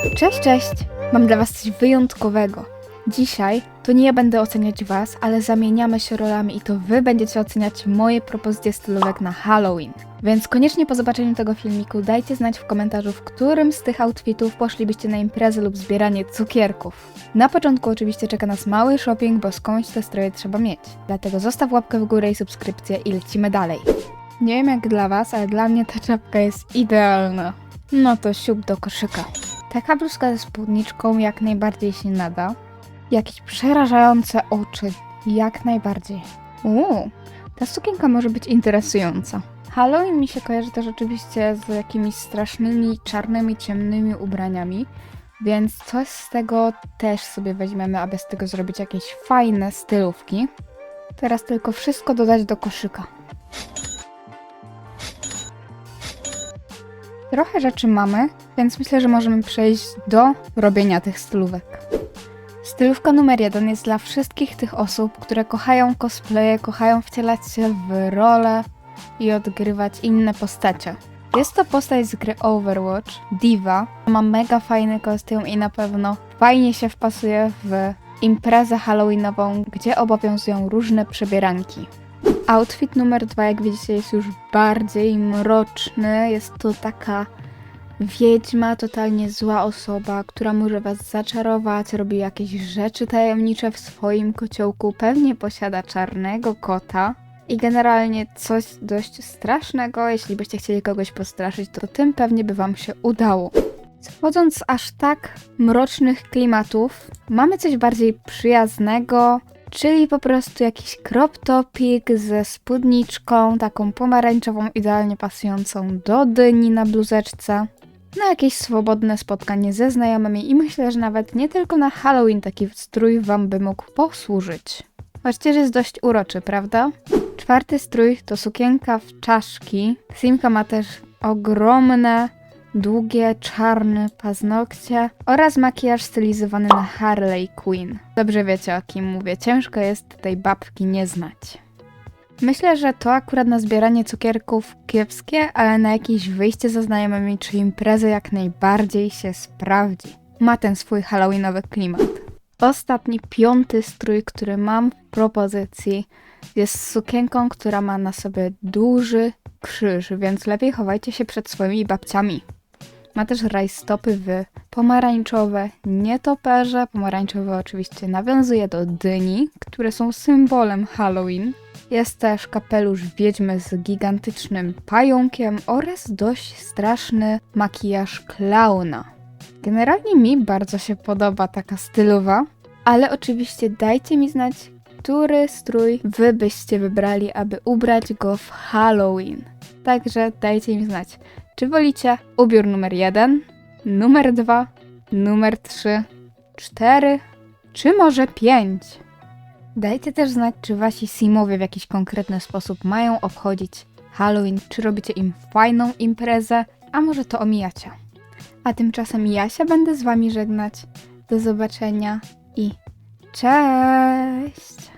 Cześć, cześć! Mam dla Was coś wyjątkowego. Dzisiaj to nie ja będę oceniać Was, ale zamieniamy się rolami i to Wy będziecie oceniać moje propozycje stylówek na Halloween. Więc koniecznie po zobaczeniu tego filmiku dajcie znać w komentarzu, w którym z tych outfitów poszlibyście na imprezę lub zbieranie cukierków. Na początku oczywiście czeka nas mały shopping, bo skądś te stroje trzeba mieć. Dlatego zostaw łapkę w górę i subskrypcję i lecimy dalej. Nie wiem jak dla Was, ale dla mnie ta czapka jest idealna. No to siup do koszyka. Taka bluzka ze spódniczką jak najbardziej się nada. Jakieś przerażające oczy, jak najbardziej. Uuu, ta sukienka może być interesująca. Halloween mi się kojarzy też oczywiście z jakimiś strasznymi, czarnymi, ciemnymi ubraniami, więc coś z tego też sobie weźmiemy, aby z tego zrobić jakieś fajne stylówki. Teraz tylko wszystko dodać do koszyka. Trochę rzeczy mamy, więc myślę, że możemy przejść do robienia tych stylówek. Stylówka numer jeden jest dla wszystkich tych osób, które kochają cosplaye, kochają wcielać się w role i odgrywać inne postacie. Jest to postać z gry Overwatch, Diva. Ma mega fajny kostium i na pewno fajnie się wpasuje w imprezę halloweenową, gdzie obowiązują różne przebieranki. Outfit numer dwa, jak widzicie, jest już bardziej mroczny. Jest to taka wiedźma, totalnie zła osoba, która może was zaczarować, robi jakieś rzeczy tajemnicze w swoim kociołku, pewnie posiada czarnego kota. I generalnie coś dość strasznego, jeśli byście chcieli kogoś postraszyć, to tym pewnie by wam się udało. Wchodząc z aż tak mrocznych klimatów, mamy coś bardziej przyjaznego, czyli po prostu jakiś crop topik ze spódniczką, taką pomarańczową, idealnie pasującą do dyni na bluzeczce. Na jakieś swobodne spotkanie ze znajomymi i myślę, że nawet nie tylko na Halloween taki strój wam by mógł posłużyć. Właściwie jest dość uroczy, prawda? Czwarty strój to sukienka w czaszki. Simka ma też ogromne, długie, czarne paznokcie oraz makijaż stylizowany na Harley Quinn. Dobrze wiecie o kim mówię, ciężko jest tej babki nie znać. Myślę, że to akurat na zbieranie cukierków kiepskie, ale na jakieś wyjście ze znajomymi czy imprezę jak najbardziej się sprawdzi. Ma ten swój halloweenowy klimat. Ostatni, piąty strój, który mam w propozycji, jest sukienką, która ma na sobie duży krzyż, więc lepiej chowajcie się przed swoimi babciami. Ma też rajstopy w pomarańczowe nietoperze. Pomarańczowe oczywiście nawiązuje do dyni, które są symbolem Halloween. Jest też kapelusz wiedźmy z gigantycznym pająkiem oraz dość straszny makijaż klauna. Generalnie mi bardzo się podoba taka stylowa, ale oczywiście dajcie mi znać, który strój wy byście wybrali, aby ubrać go w Halloween. Także dajcie mi znać, czy wolicie ubiór numer 1, numer 2, numer 3, 4, czy może 5? Dajcie też znać, czy wasi simowie w jakiś konkretny sposób mają obchodzić Halloween, czy robicie im fajną imprezę, a może to omijacie. A tymczasem ja się będę z wami żegnać. Do zobaczenia i cześć!